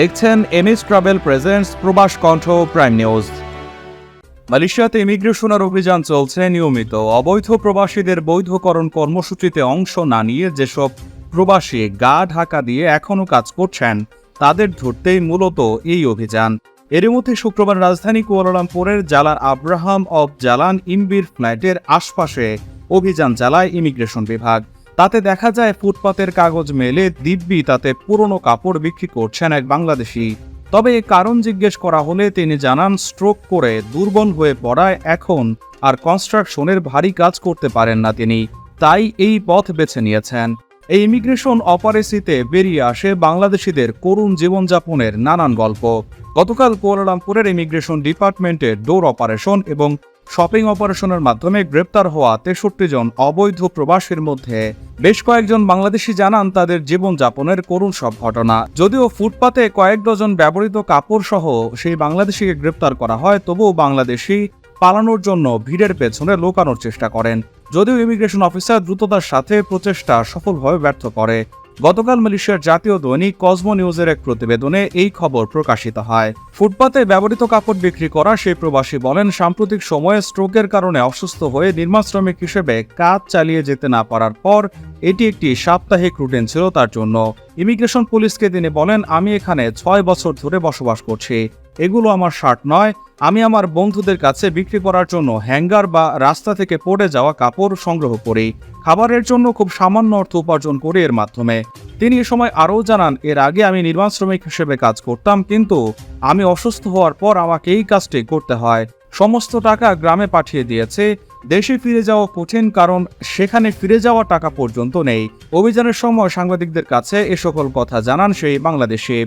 দেখছেন MS travel presents, প্রবাস কণ্ঠ, প্রাইম নিউজ। মালয়েশিয়াতে ইমিগ্রেশনের অভিযান চলছে নিয়মিত। অবৈধ প্রবাসীদের বৈধকরণ কর্মসূচিতে অংশ না নিয়ে যেসব প্রবাসী গা ঢাকা দিয়ে এখনও কাজ করছেন, তাদের ধরতেই মূলত এই অভিযান। এরই মধ্যে শুক্রবার রাজধানী কুয়ালালামপুরের জালান আব্রাহাম অব জালান ইমবির ফ্ল্যাটের আশপাশে অভিযান চালায় ইমিগ্রেশন বিভাগ। তাতে দেখা যায় ফুটপাতের কাগজ মেলে দিব্যি তাতে পুরনো কাপড় বিক্রি করছেন এক বাংলাদেশি। তবে কারণ জিজ্ঞেস করা হলে তিনি জানান, স্ট্রোক করে দুর্বল হয়ে পড়ায় এখন আর কনস্ট্রাকশনের ভারী কাজ করতে পারেন না তিনি। তাই এই পথ বেছে নিয়েছেন। এই ইমিগ্রেশন অপারেসিতে বেরিয়ে আসে বাংলাদেশিদের করুণ জীবনযাপনের নানান গল্প। গতকাল কুয়ালালামপুরের ইমিগ্রেশন ডিপার্টমেন্টের ডোর অপারেশন এবং শপিং অপারেশনের মাধ্যমে গ্রেপ্তার হওয়া তেষট্টি জন অবৈধ প্রবাসীর মধ্যে বেশ কয়েকজন বাংলাদেশি জানান তাদের জীবনযাপনের করুণ সব ঘটনা। যদিও ফুটপাতে কয়েক ডজন ব্যবহৃত কাপড় সহ সেই বাংলাদেশিকে গ্রেপ্তার করা হয়, তবুও বাংলাদেশি পালানোর জন্য ভিড়ের পেছনে লুকানোর চেষ্টা করেন। যদিও ইমিগ্রেশন অফিসার দ্রুততার সাথে প্রচেষ্টা সফলভাবে ব্যর্থ করে। গতকাল মালয়েশিয়ার জাতীয় দৈনিক কসমো নিউজের এক প্রতিবেদনে এই খবর প্রকাশিত হয়। ফুটপাতে ব্যবহৃত কাপড় বিক্রি করা সেই প্রবাসী বলেন, সাম্প্রতিক সময়ে স্ট্রোকের কারণে অসুস্থ হয়ে নির্মাণ শ্রমিক হিসেবে কাজ চালিয়ে যেতে না পারার পর এটি একটি সাপ্তাহিক রুটিন ছিল তার জন্য। ইমিগ্রেশন পুলিশকে তিনি বলেন, আমি এখানে ছয় বছর ধরে বসবাস করছি। এগুলো আমার শার্ট নয়। আমি আমার বন্ধুদের কাছে বিক্রি করার জন্য হ্যাঙ্গার বা রাস্তা থেকে পড়ে যাওয়া কাপড় সংগ্রহ করি। খাবারের জন্য খুব সামান্য অর্থ উপার্জন করি এর মাধ্যমে। তিনি এ সময় আরও জানান, এর আগে আমি নির্মাণ শ্রমিক হিসেবে কাজ করতাম, কিন্তু আমি অসুস্থ হওয়ার পর আমাকে এই কাজটি করতে হয়। সমস্ত টাকা গ্রামে পাঠিয়ে দিয়েছে। দেশে ফিরে যাওয়া কঠিন কারণ, সেখানে ফিরে যাওয়া টাকা পর্যন্ত নেই। অভিযানের সময় সাংবাদিকদের কাছে এ সকল কথা জানান সেই বাংলাদেশি।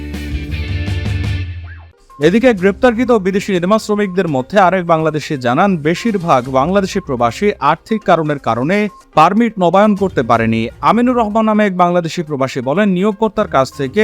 এদিকে গ্রেপ্তারকৃত বিদেশি নির্মাণ শ্রমিকদের মধ্যে আরেক বাংলাদেশি জানান, বেশিরভাগ বাংলাদেশি প্রবাসী আর্থিক কারণের কারণে পারমিট নবায়ন করতে পারেনি। আমিনুর রহমান নামে এক বাংলাদেশি প্রবাসী বলেন, নিয়োগকর্তার কাছ থেকে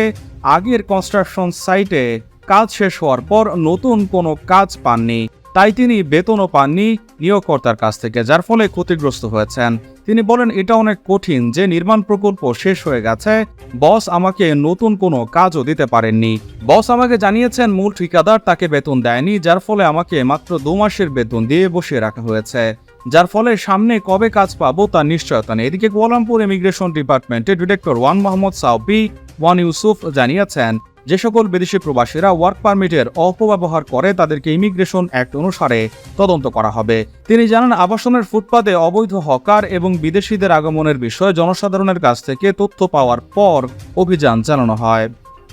আগের কনস্ট্রাকশন সাইটে কাজ শেষ হওয়ার পর নতুন কোনো কাজ পাননি। তাই তিনি বেতনও পাননি নিয়োগকর্তার কাছ থেকে, যার ফলে ক্ষতিগ্রস্ত হয়েছেন। তিনি বলেন, এটা অনেক কঠিন যে নির্মাণ প্রকল্প শেষ হয়ে গেছে। বস আমাকে নতুন কোনো কাজও দিতে পারেননি। বস আমাকে জানিয়েছেন, মূল ঠিকাদার তাকে বেতন দেয়নি, যার ফলে আমাকে মাত্র দু মাসের বেতন দিয়ে বসিয়ে রাখা হয়েছে। যার ফলে সামনে কবে কাজ পাবো তার নিশ্চয়তা নেই। এদিকে কুয়ালামপুর ইমিগ্রেশন ডিপার্টমেন্টের director Wan Mohammad Saupi Wan Yusuf জানিয়েছেন যে সকল বিদেশি প্রবাসীরা ওয়ার্ক পারমিটের অপব্যবহার করে, তাদেরকে ইমিগ্রেশন অ্যাক্ট অনুসারে তদন্ত করা হবে। তিনি জানান, আবাসনের ফুটপাতে অবৈধ হকার এবং বিদেশিদের আগমনের বিষয়ে জনসাধারণের কাছ থেকে তথ্য পাওয়ার পর অভিযান চালানো হয়।